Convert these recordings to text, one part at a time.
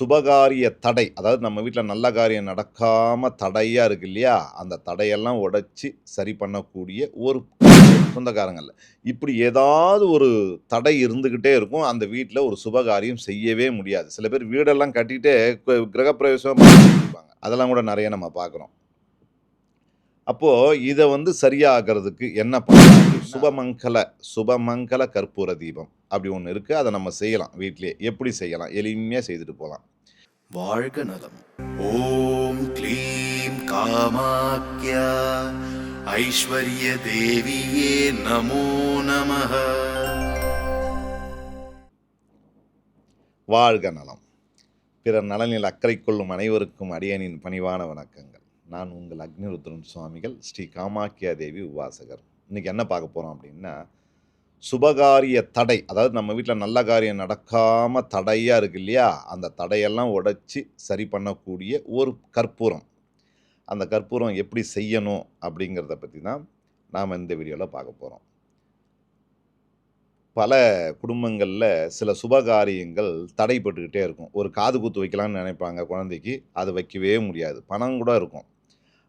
சுபகாரிய தடை அதாவது நம்ம வீட்டில் நல்ல காரியம் நடக்காமல் தடையாக இருக்கு இல்லையா? அந்த தடையெல்லாம் உடைச்சி சரி பண்ணக்கூடிய ஒரு சொந்தக்காரங்கள்ல. இப்படி ஏதாவது ஒரு தடை இருந்துக்கிட்டே இருக்கும். அந்த வீட்டில் ஒரு சுபகாரியம் செய்யவே முடியாது. சில பேர் வீடெல்லாம் கட்டிட்டு கு- கிரகப்பிரவேசம் பண்ணிருப்பாங்க அதெல்லாம் கூட நிறைய நம்ம பார்க்குறோம். அப்போது இதை வந்து சரியாகிறதுக்கு என்ன பண்ணலாம்? சுபமங்கல சுபமங்கல கற்பூர தீபம். அப்படி ஒன்று இருக்குது அதை நம்ம செய்யலாம் வீட்டிலேயே எப்படி செய்யலாம்? எளிமையாக செய்துட்டு போகலாம் வாழ்க நலம். ஓம் க்ளீம் காமாக்யா. ஐஸ்வர்ய தேவியே நமோ நமः வாழ்க நலம். பிறர் நலனில் அக்கறை கொள்ளும் அனைவருக்கும் அடியனின் பணிவான வணக்கங்கள். நான் உங்கள் அக்னிருத்ரன் சுவாமிகள். ஸ்ரீ காமாக்கியா தேவி உபாசகர். இன்னைக்கு என்ன பார்க்க போகிறோம் அப்படின்னா சுபகாரிய தடை அதாவது நம்ம வீட்டில் நல்ல காரியம் நடக்காமல் தடையாக இருக்கு இல்லையா? அந்த தடையெல்லாம் உடைச்சி சரி பண்ணக்கூடிய ஒரு கற்பூரம். அந்த கற்பூரம் எப்படி செய்யணும் அப்படிங்கிறத பற்றி தான் நாம் இந்த வீடியோவில் பார்க்க போகிறோம் பல குடும்பங்களில் சில சுபகாரியங்கள் தடைப்பட்டுக்கிட்டே இருக்கும். ஒரு காது குத்து வைக்கலாம்னு நினைப்பாங்க குழந்தைக்கு அது வைக்கவே முடியாது. பணம் கூட இருக்கும்.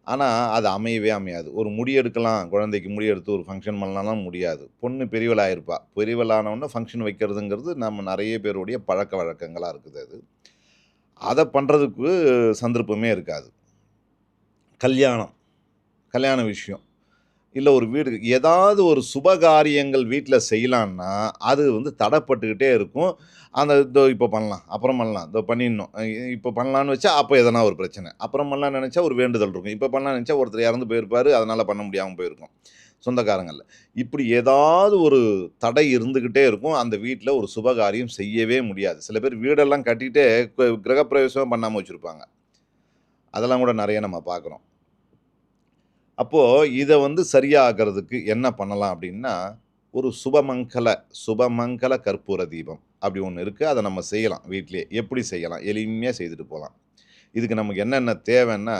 ஆனால் அது அமையவே அமையாது. ஒரு முடி எடுக்கலாம் குழந்தைக்கு முடி எடுத்து ஒரு ஃபங்க்ஷன் பண்ணலாம் முடியாது. பொண்ணு பெரியவளாயிருப்பா. பெரியவளானவுடனே ஃபங்க்ஷன் வைக்கிறதுங்கிறது நம்ம நிறைய பேருடைய பழக்க வழக்கங்களாக இருக்குது அது. அதை பண்ணுறதுக்கு சந்தர்ப்பமே இருக்காது. கல்யாணம். கல்யாண விஷயம். இல்லை ஒரு வீடு ஏதாவது ஒரு சுபகாரியங்கள் வீட்டில் செய்யலான்னா அது வந்து தடைப்பட்டுக்கிட்டே இருக்கும். அந்த இதோ இப்போ பண்ணலாம் அப்புறம் பண்ணலாம். இதோ பண்ணிடணும். இப்போ பண்ணலான்னு வச்சா அப்போ எதனா ஒரு பிரச்சனை. அப்புறம் பண்ணலாம்னு நினச்சா ஒரு வேண்டுதல் இருக்கும். இப்போ பண்ணலாம் நினச்சா ஒருத்தர் இறந்து போயிருப்பார். அதனால் பண்ண முடியாமல் போயிருக்கும். சொந்தக்காரங்களில். இப்படி ஏதாவது ஒரு தடை இருந்துக்கிட்டே இருக்கும். அந்த வீட்டில் ஒரு சுபகாரியம் செய்யவே முடியாது. சில பேர் வீடெல்லாம் கட்டிகிட்டே கிரகப்பிரவேசம் பண்ணாமல் வச்சுருப்பாங்க. அதெல்லாம் கூட நிறைய நம்ம பார்க்குறோம். அப்போது இதை வந்து சரியாகிறதுக்கு என்ன பண்ணலாம் அப்படின்னா ஒரு சுபமங்கல சுபமங்கல கற்பூர தீபம் அப்படி ஒன்று இருக்குது அதை நம்ம செய்யலாம் வீட்டிலேயே எப்படி செய்யலாம்? எளிமையாக செய்துட்டு போகலாம் இதுக்கு நமக்கு என்னென்ன தேவைன்னா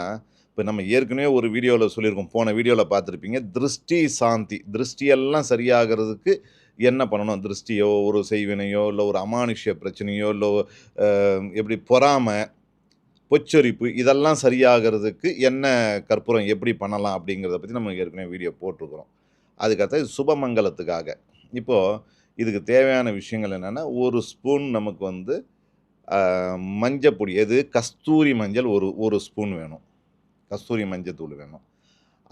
இப்போ நம்ம ஏற்கனவே ஒரு வீடியோவில் சொல்லியிருக்கோம். போன வீடியோவில் பார்த்துருப்பீங்க. திருஷ்டி சாந்தி. திருஷ்டியெல்லாம் சரியாகிறதுக்கு என்ன பண்ணணும்? திருஷ்டியோ ஒரு செய்வினையோ இல்லை ஒரு அமானுஷ்ய பிரச்சனையோ இல்லை எப்படி பொறாமை பொச்சொரிப்பு இதெல்லாம் சரியாகிறதுக்கு என்ன கற்பூரம் எப்படி பண்ணலாம் அப்படிங்கிறத பற்றி நம்ம ஏற்கனவே வீடியோ போட்டிருக்கிறோம். அதுக்கடுத்து இது சுபமங்கலத்துக்காக. இப்போது இதுக்கு தேவையான விஷயங்கள் என்னென்னா ஒரு ஸ்பூன் நமக்கு வந்து மஞ்சப்பொடி எது? கஸ்தூரி மஞ்சள் ஒரு ஒரு ஸ்பூன் வேணும். கஸ்தூரி மஞ்சத்தூள் வேணும்.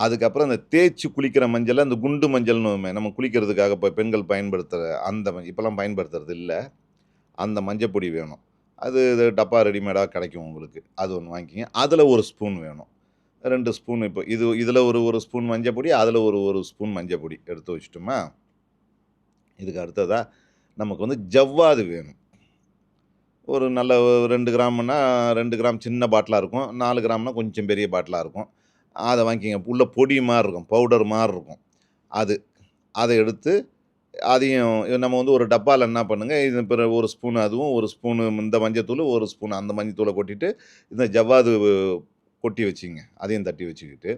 அதுக்கப்புறம் அந்த தேய்ச்சி குளிக்கிற மஞ்சள் அந்த குண்டு மஞ்சள்னு நம்ம குளிக்கிறதுக்காக இப்போ பெண்கள் பயன்படுத்துகிற அந்த இப்போல்லாம் பயன்படுத்துறது இல்லை. அந்த மஞ்சப்பொடி வேணும். அது இது டப்பா ரெடிமேடாக கிடைக்கும் உங்களுக்கு. அது ஒன்று வாங்கிக்கிங்க. அதில் ஒரு ஸ்பூன் வேணும். ரெண்டு ஸ்பூன் இப்போ இது இதில் ஒரு ஒரு ஸ்பூன் மஞ்சப்பொடி அதில் ஒரு ஒரு ஸ்பூன் மஞ்சப்பொடி எடுத்து வச்சுட்டோமா? இதுக்கு அடுத்ததாக நமக்கு வந்து ஜவ்வாது வேணும். ஒரு நல்ல ஒரு ரெண்டு கிராம்னா ரெண்டு கிராம் சின்ன பாட்டிலாக இருக்கும். நாலு கிராம்னா கொஞ்சம் பெரிய பாட்டிலாக இருக்கும். அதை வாங்கிக்கிங்க. உள்ள பொடி மாதிரி இருக்கும். பவுடர் மாதிரி இருக்கும். அது அதை எடுத்து அதையும் நம்ம வந்து ஒரு டப்பாவில் என்ன பண்ணுங்கள் இது பிற ஒரு ஸ்பூன் அதுவும் ஒரு ஸ்பூனு இந்த மஞ்சத்தூள் ஒரு ஸ்பூன் அந்த மஞ்சத்தூளை கொட்டிட்டு இந்த ஜவ்வாது கொட்டி வச்சிங்க. அதையும் தட்டி வச்சுக்கிட்டு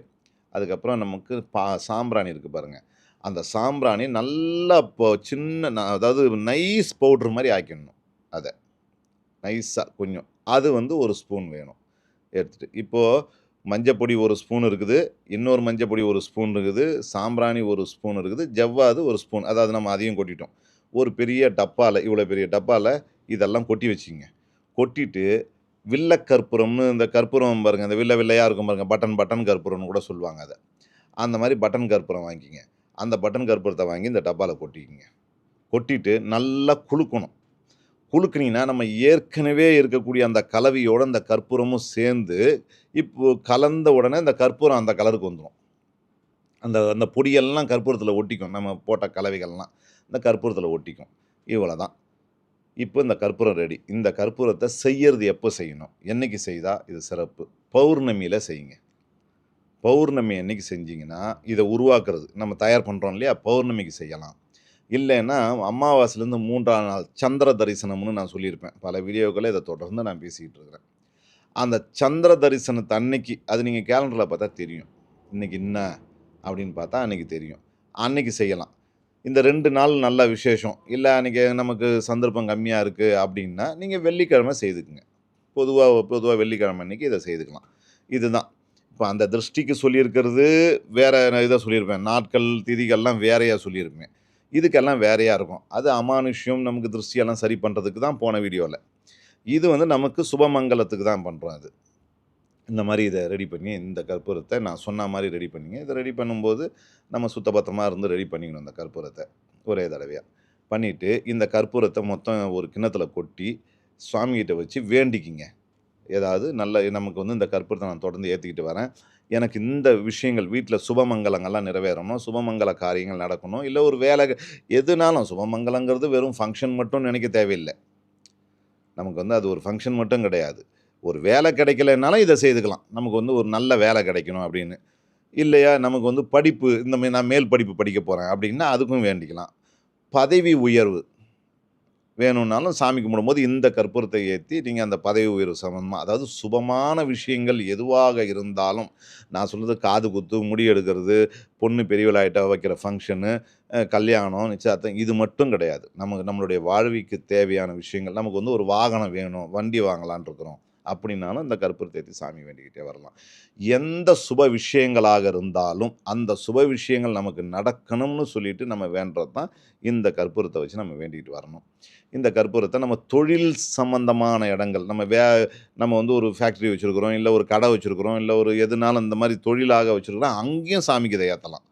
அதுக்கப்புறம் நமக்கு பா சாம்பிராணி இருக்குது பாருங்கள் அந்த சாம்பிராணி நல்லா இப்போ சின்ன அதாவது நைஸ் பவுட்ரு மாதிரி ஆக்கிடணும் அதை. நைஸாக கொஞ்சம். அது வந்து ஒரு ஸ்பூன் வேணும். எடுத்துகிட்டு இப்போது மஞ்சப்பொடி ஒரு ஸ்பூன் இருக்குது இன்னொரு மஞ்சப்பொடி ஒரு ஸ்பூன் இருக்குது சாம்பிராணி ஒரு ஸ்பூன் இருக்குது ஜவ்வாது ஒரு ஸ்பூன் அதாவது நம்ம அதையும் கொட்டிட்டோம். ஒரு பெரிய டப்பாவில் இவ்வளோ பெரிய டப்பாவில் இதெல்லாம் கொட்டி வச்சுங்க கொட்டிட்டு வில்ல கற்பூரம்னு இந்த கற்பூரம் பாருங்க இந்த வில்ல வில்லையாக இருக்கும் பாருங்கள் பட்டன் பட்டன் கற்பூரம்னு கூட சொல்லுவாங்க அதை. அந்த மாதிரி பட்டன் கற்பூரம் வாங்கிக்கிங்க. அந்த பட்டன் கற்பூரத்தை வாங்கி இந்த டப்பாவில் கொட்டிக்கிங்க. கொட்டிட்டு நல்லா குலுக்கணும். குலுக்குனீங்கன்னா நம்ம ஏற்கனவே இருக்கக்கூடிய அந்த கலவையோடு அந்த கற்பூரமும் சேர்ந்து இப்போ கலந்த உடனே அந்த கற்பூரம் அந்த கலருக்கு வந்துடும் அந்த அந்த பொடியெல்லாம் கற்பூரத்தில் ஒட்டிக்கும். நம்ம போட்ட கலவைகள்லாம் இந்த கற்பூரத்தில் ஒட்டிக்கும். இவ்வளோ தான் இப்போ இந்த கற்பூரம் ரெடி இந்த கற்பூரத்தை செய்யறது எப்போ செய்யணும்? என்னைக்கு செய்தால் இது சிறப்பு. பௌர்ணமியில் செய்யுங்க. பௌர்ணமி என்னைக்கு செஞ்சிங்கன்னா இதை உருவாக்குறது. நம்ம தயார் பண்ணுறோம் இல்லையா? பௌர்ணமிக்கு செய்யலாம். இல்லைன்னா அமாவாசைலேருந்து மூன்றாம் நாள் சந்திர தரிசனம்னு நான் சொல்லியிருப்பேன். பல வீடியோக்களை இதை தொடர்ந்து நான் பேசிக்கிட்டு இருக்கிறேன். அந்த சந்திர தரிசனத்தை அன்னைக்கு அது நீங்கள் கேலண்டரில் பார்த்தா தெரியும். இன்னைக்கு என்ன அப்படின்னு பார்த்தா அன்றைக்கி தெரியும். அன்னைக்கு செய்யலாம். இந்த ரெண்டு நாள் நல்ல விசேஷம். இல்லை அன்றைக்கி நமக்கு சந்தர்ப்பம் கம்மியாக இருக்குது அப்படின்னா நீங்கள் வெள்ளிக்கிழமை செய்துக்குங்க. பொதுவாக பொதுவாக வெள்ளிக்கிழமை அன்றைக்கி இதை செய்துக்கலாம். இதுதான். இப்போ அந்த திருஷ்டிக்கு சொல்லியிருக்கிறது வேறு இதை சொல்லியிருப்பேன். நாட்கள் திதிகள்லாம் வேறையாக சொல்லியிருப்பேன். இதுக்கெல்லாம் வேறையாக இருக்கும். அது அமானுஷ்யம் நமக்கு திருஷ்டியெல்லாம் சரி பண்ணுறதுக்கு தான் போன வீடியோவில் இது வந்து நமக்கு சுபமங்கலத்துக்கு தான் பண்ணுறோம் அது. இந்த மாதிரி இதை ரெடி பண்ணி இந்த கற்பூரத்தை நான் சொன்ன மாதிரி ரெடி பண்ணிங்க. இதை ரெடி பண்ணும்போது நம்ம சுத்தபத்தமாக இருந்து ரெடி பண்ணிக்கணும் இந்த கற்பூரத்தை ஒரே தடவையாக பண்ணிவிட்டு இந்த கற்பூரத்தை மொத்தம் ஒரு கிண்ணத்தில் கொட்டி சுவாமிகிட்ட வச்சு வேண்டிக்கிங்க. ஏதாவது நல்ல நமக்கு வந்து இந்த கற்பூரத்தை நான் தொடர்ந்து ஏற்றிக்கிட்டு வரேன். எனக்கு இந்த விஷயங்கள் வீட்டில் சுபமங்கலங்கள்லாம் நிறைவேறணும் சுபமங்கல காரியங்கள் நடக்கணும். இல்லை ஒரு வேலை எதுனாலும் சுபமங்கலங்கிறது வெறும் ஃபங்க்ஷன் மட்டும் நினைக்க தேவையில்லை. நமக்கு வந்து அது ஒரு ஃபங்க்ஷன் மட்டும் கிடையாது. ஒரு வேலை கிடைக்கலனாலும் இதை செய்துக்கலாம். நமக்கு வந்து ஒரு நல்ல வேலை கிடைக்கணும் அப்படின்னு. இல்லையா நமக்கு வந்து படிப்பு இந்த மாதிரி நான் மேல் படிப்பு படிக்க போகிறேன் அப்படின்னா அதுக்கும் வேண்டிக்கலாம். பதவி உயர்வு. வேணும்னாலும் சாமி கும்பிடும்போது இந்த கற்பூரத்தை ஏற்றி நீங்கள் அந்த பதவி உயர்வு சம்பந்தமாக அதாவது சுபமான விஷயங்கள் எதுவாக இருந்தாலும் நான் சொல்கிறது காது குத்து முடி எடுக்கிறது பொண்ணு பெரியவளாயிட்ட வைக்கிற ஃபங்க்ஷனு கல்யாணம் நிச்சயத்தம் இது மட்டும் கிடையாது. நமக்கு நம்மளுடைய வாழ்விக்கு தேவையான விஷயங்கள் நமக்கு வந்து ஒரு வாகனம் வேணும் வண்டி வாங்கலான் இருக்கிறோம். அப்படின்னாலும் இந்த கற்பூரத்தை தேத்தி சாமி வேண்டிக்கிட்டே வரலாம். எந்த சுப விஷயங்களாக இருந்தாலும் அந்த சுப விஷயங்கள் நமக்கு நடக்கணும்னு சொல்லிட்டு நம்ம வேண்டது தான் இந்த கற்பூரத்தை வச்சு நம்ம வேண்டிக்கிட்டு வரணும். இந்த கற்பூரத்தை நம்ம தொழில் சம்பந்தமான இடங்கள் நம்ம வே நம்ம வந்து ஒரு ஃபேக்ட்ரி வச்சுருக்குறோம் இல்லை ஒரு கடை வச்சுருக்குறோம் இல்லை ஒரு எதுனாலும் இந்த மாதிரி தொழிலாக வச்சுருக்குறோம் அங்கேயும் சாமிக்கு இதை ஏற்றலாம்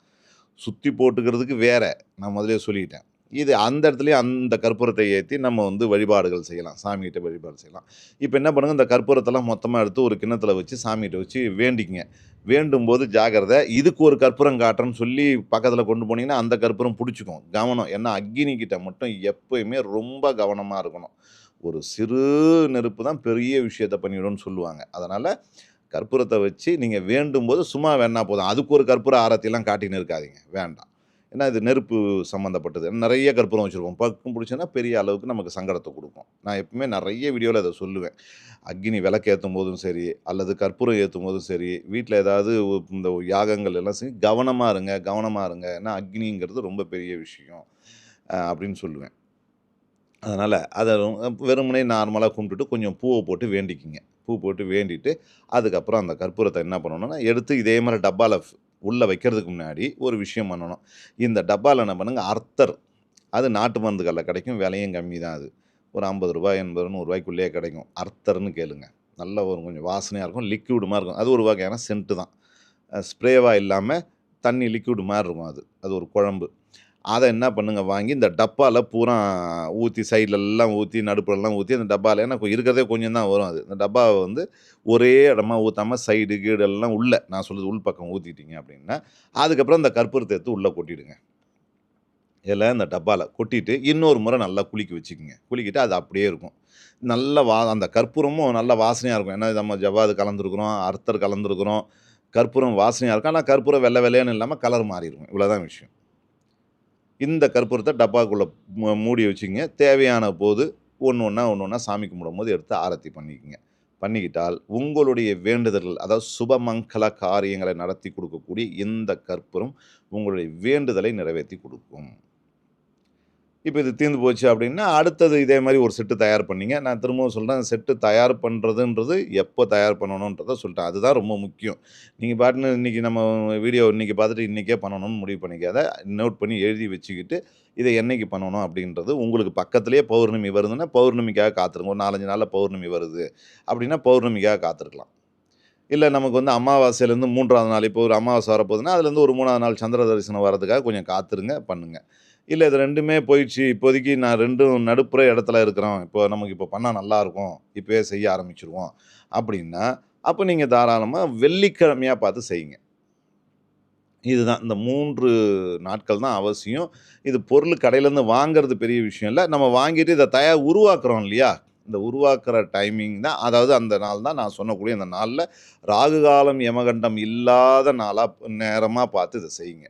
சுற்றி போட்டுக்கிறதுக்கு வேறு நான் முதலே சொல்லிட்டேன். இது அந்த இடத்துலையும் அந்த கற்பூரத்தை ஏற்றி நம்ம வந்து வழிபாடுகள் செய்யலாம். சாமிகிட்ட வழிபாடு செய்யலாம். இப்போ என்ன பண்ணுங்கள் இந்த கற்பூரத்தெல்லாம் மொத்தமாக எடுத்து ஒரு கிண்ணத்தில் வச்சு சாமிகிட்ட வச்சு வேண்டிக்கங்க. வேண்டும் போது ஜாகிரதை இதுக்கு ஒரு கற்பூரம் காட்டுறேன்னு சொல்லி பக்கத்தில் கொண்டு போனீங்கன்னா அந்த கற்பூரம் பிடிச்சிக்கும். கவனம். ஏன்னா அக்னி கிட்ட மட்டும் எப்பயுமே ரொம்ப கவனமாக இருக்கணும். ஒரு சிறு நெருப்பு தான் பெரிய விஷயத்தை பண்ணிவிடும்னு சொல்லுவாங்க. அதனால் கற்பூரத்தை வச்சு நீங்கள் வேண்டும் போது சும்மா வேணா போதும். அதுக்கு ஒரு கற்பூர ஆரத்திலாம் காட்டின்னு இருக்காதிங்க. வேண்டாம். ஏன்னா இது நெருப்பு சம்மந்தப்பட்டது நிறைய கற்பூரம் வச்சுருப்போம். பக்கம் பிடிச்சோன்னா பெரிய அளவுக்கு நமக்கு சங்கடத்தை கொடுக்கும். நான் எப்பவுமே நிறைய வீடியோவில் அதை சொல்லுவேன். அக்னி விளக்கு ஏற்றும் போதும் சரி அல்லது கற்பூரம் ஏற்றும் போதும் சரி வீட்டில் ஏதாவது இந்த யாகங்கள் எல்லாம் சரி கவனமாக இருங்க கவனமாக இருங்க. ஏன்னா அக்னிங்கிறது ரொம்ப பெரிய விஷயம் அப்படின்னு சொல்லுவேன். அதனால் அதை வெறுமனே நார்மலாக கும்பிட்டுட்டு கொஞ்சம் பூவை போட்டு வேண்டிக்கிங்க. பூ போட்டு வேண்டிட்டு அதுக்கப்புறம் அந்த கற்பூரத்தை என்ன பண்ணணும்னா எடுத்து இதே மாதிரி டப்பாவில் உள்ளே வைக்கிறதுக்கு முன்னாடி ஒரு விஷயம் பண்ணணும். இந்த டப்பாவில் என்ன பண்ணுங்கள் அர்த்தர். அது நாட்டு மருந்துகளில் கிடைக்கும். விலையும் கம்மி தான் அது. ஒரு ஐம்பது ரூபாய் எண்பது நூறுரூவாய்க்குள்ளேயே கிடைக்கும். அர்த்தர்னு கேளுங்க. நல்ல ஒரு கொஞ்சம் வாசனையாக இருக்கும். லிக்விடு இருக்கும். அது ஒரு வகையான சென்ட்டு தான். ஸ்ப்ரேவாக இல்லாமல் தண்ணி லிக்விடு மாதிரி இருக்கும் அது. அது ஒரு குழம்பு. அதை என்ன பண்ணுங்க வாங்கி இந்த டப்பாவில் பூரா ஊற்றி சைட்லெல்லாம் ஊற்றி நடுப்புலலாம் ஊற்றி அந்த டப்பாவில் ஏன்னா இருக்கிறதே கொஞ்சம் தான் வரும் அது. இந்த டப்பாவை வந்து ஒரே இடமா ஊற்றாமல் சைடு கீடு எல்லாம் உள்ளே நான் சொல்கிறது உள் பக்கம் ஊற்றிட்டீங்க அப்படின்னா அதுக்கப்புறம் இந்த கற்பூரத்தை எடுத்து உள்ளே கொட்டிடுங்க. இதில் இந்த டப்பாவில் கொட்டிட்டு இன்னொரு முறை நல்லா குளிக்க வச்சுக்கோங்க. குளிக்கிட்டு அது அப்படியே இருக்கும். நல்ல வா அந்த கற்பூரமும் நல்ல வாசனையாக இருக்கும். ஏன்னா நம்ம ஜவ்வாது கலந்துருக்குறோம் அர்த்தர் கலந்துருக்குறோம் கற்பூரம் வாசனையாக இருக்கும். ஆனால் கற்பூரம் வெள்ளை வெள்ளையான்னு இல்லாமல் கலர் மாறிடுவோம் இவ்வளோதான் விஷயம். இந்த கற்பூரத்தை டப்பாக்குள்ளே மூடி வச்சுங்க. தேவையான போது ஒன்று ஒன்றா ஒன்று ஒன்றா சாமி கும்பிடும் போது எடுத்து ஆரத்தி பண்ணிக்கங்க. பண்ணிக்கிட்டால் உங்களுடைய வேண்டுதல்கள் அதாவது சுபமங்கல காரியங்களை நடத்தி கொடுக்கக்கூடிய இந்த கற்பூரம் உங்களுடைய வேண்டுதலை நிறைவேற்றி கொடுக்கும். இப்போ இது தீர்ந்து போச்சு அப்படின்னா அடுத்தது இதே மாதிரி ஒரு செட்டு தயார் பண்ணிங்க. நான் திரும்பவும் சொல்கிறேன் செட்டு தயார் பண்ணுறதுன்றது எப்போ தயார் பண்ணணுன்றத சொல்லிட்டேன். அதுதான் ரொம்ப முக்கியம். நீங்கள் பாட்டுன்னு இன்றைக்கி நம்ம வீடியோ இன்றைக்கி பார்த்துட்டு இன்றைக்கே பண்ணணும்னு முடிவு பண்ணிக்காத நோட் பண்ணி எழுதி வச்சுக்கிட்டு இதை என்னைக்கு பண்ணணும் அப்படின்றது உங்களுக்கு பக்கத்துலேயே பௌர்ணமி வருதுன்னா பௌர்ணமிக்காக காத்திருங்க. ஒரு நாலஞ்சு நாளில் பௌர்ணமி வருது அப்படின்னா பௌர்ணமிக்காக காத்திருக்கலாம். இல்லை நமக்கு வந்து அமாவாசையிலேருந்து மூன்றாவது நாள் இப்போ ஒரு அமாவாசை வரப்போகுதுன்னா அதுலேருந்து ஒரு மூணாவது நாள் சந்திர தரிசனம் வரதுக்காக கொஞ்சம் காத்திருங்க பண்ணுங்கள் இல்லை இது ரெண்டுமே போயிடுச்சு. இப்போதைக்கு நான் ரெண்டும் நடுப்புற இடத்துல இருக்கிறோம் இப்போ நமக்கு இப்போ பண்ணால் நல்லாயிருக்கும் இப்போயே செய்ய ஆரம்பிச்சிருவோம். அப்படின்னா அப்போ நீங்கள் தாராளமாக வெள்ளிக்கிழமையாக பார்த்து செய்யுங்க. இதுதான் இந்த மூன்று நாட்கள் தான் அவசியம். இது பொருள் கடையிலேருந்து வாங்குறது பெரிய விஷயம் இல்லை. நம்ம வாங்கிட்டு இதை தயார் உருவாக்குறோம் இல்லையா? இந்த உருவாக்குற டைமிங் தான். அதாவது அந்த நாள் தான் நான் சொன்னக்கூடிய அந்த நாளில் ராகு காலம் யமகண்டம் இல்லாத நாளாக நேரமாக பார்த்து இதை செய்யுங்க.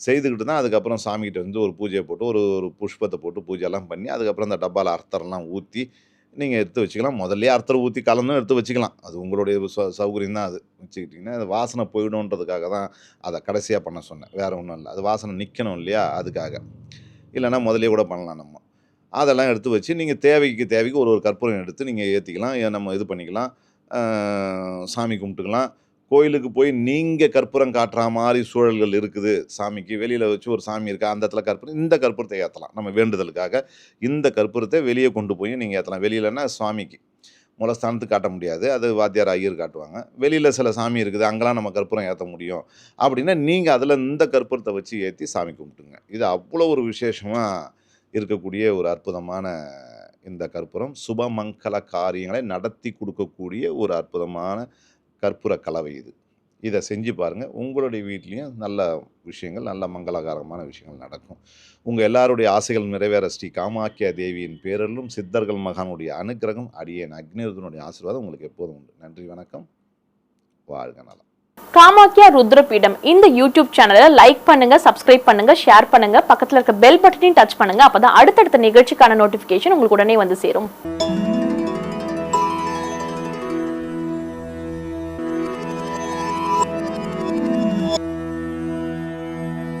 செய்துக்கிட்டு தான் அதுக்கப்புறம் சாமிகிட்ட வந்து ஒரு பூஜையை போட்டு ஒரு ஒரு புஷ்பத்தை போட்டு பூஜையெல்லாம் பண்ணி அதுக்கப்புறம் அந்த டப்பாவில் அர்த்தரெல்லாம் ஊற்றி நீங்கள் எடுத்து வச்சுக்கலாம். முதல்லயே அர்த்தர் ஊற்றி கலந்தும் எடுத்து வச்சுக்கலாம். அது உங்களுடைய சௌ சௌகரியம் தான் அது. வச்சுக்கிட்டிங்கன்னா அது வாசனை போயிடும்ன்றதுக்காக தான் அதை கடைசியாக பண்ண சொன்னேன். வேறு ஒன்றும் இல்லை. அது வாசனை நிற்கணும் இல்லையா? அதுக்காக. இல்லைன்னா முதலே கூட பண்ணலாம் நம்ம. அதெல்லாம் எடுத்து வச்சு நீங்கள் தேவைக்கு தேவைக்கு ஒரு ஒரு கற்பூரம் எடுத்து நீங்கள் ஏற்றிக்கலாம் நம்ம இது பண்ணிக்கலாம். சாமி கும்பிட்டுக்கலாம். கோயிலுக்கு போய் நீங்கள் கற்பூரம் காட்டுற மாதிரி சூழல்கள் இருக்குது. சாமிக்கு வெளியில் வச்சு ஒரு சாமி இருக்கா அந்த இடத்துல கற்பூரம் இந்த கற்பூரத்தை ஏற்றலாம் நம்ம வேண்டுதலுக்காக இந்த கற்பூரத்தை வெளியே கொண்டு போய் நீங்கள் ஏற்றலாம் வெளியிலன்னா சுவாமிக்கு. மூலஸ்தானத்துக்கு காட்ட முடியாது. அது வாத்தியார் ஐயர் காட்டுவாங்க. வெளியில் சில சாமி இருக்குது. அங்கெல்லாம் நம்ம கற்பூரம் ஏற்ற முடியும். அப்படின்னா நீங்கள் அதில் இந்த கற்பூரத்தை வச்சு ஏற்றி சாமி கும்பிட்டுங்க. இது அவ்வளோ ஒரு விசேஷமாக இருக்கக்கூடிய ஒரு அற்புதமான இந்த கற்பூரம். சுபமங்கல காரியங்களை நடத்தி கொடுக்கக்கூடிய ஒரு அற்புதமான கற்பூர கலவை இது. இதை செஞ்சு பாருங்கள் உங்களுடைய வீட்லேயும் நல்ல விஷயங்கள் நல்ல மங்களகரமான விஷயங்கள் நடக்கும். உங்கள் எல்லாருடைய ஆசைகள் நிறைவேற ஸ்ரீ காமாக்கியா தேவியின் பேரலும் சித்தர்கள் மகானுடைய அனுக்கிரகம் அடியேன் அக்னிருதனுடைய ஆசீர்வாதம் உங்களுக்கு எப்போதும் உண்டு. நன்றி வணக்கம். வாழ்க நலம். காமாக்கியா ருத்ரபீடம் இந்த யூடியூப் சேனலை லைக் பண்ணுங்க சப்ஸ்கிரைப் பண்ணுங்க ஷேர் பண்ணுங்க. பக்கத்தில் இருக்க பெல் பட்டனையும் டச் பண்ணுங்க. அப்பதான் அடுத்தடுத்த நிகழ்ச்சிக்கான நோட்டிபிகேஷன் உங்களுக்கு உடனே வந்து சேரும்.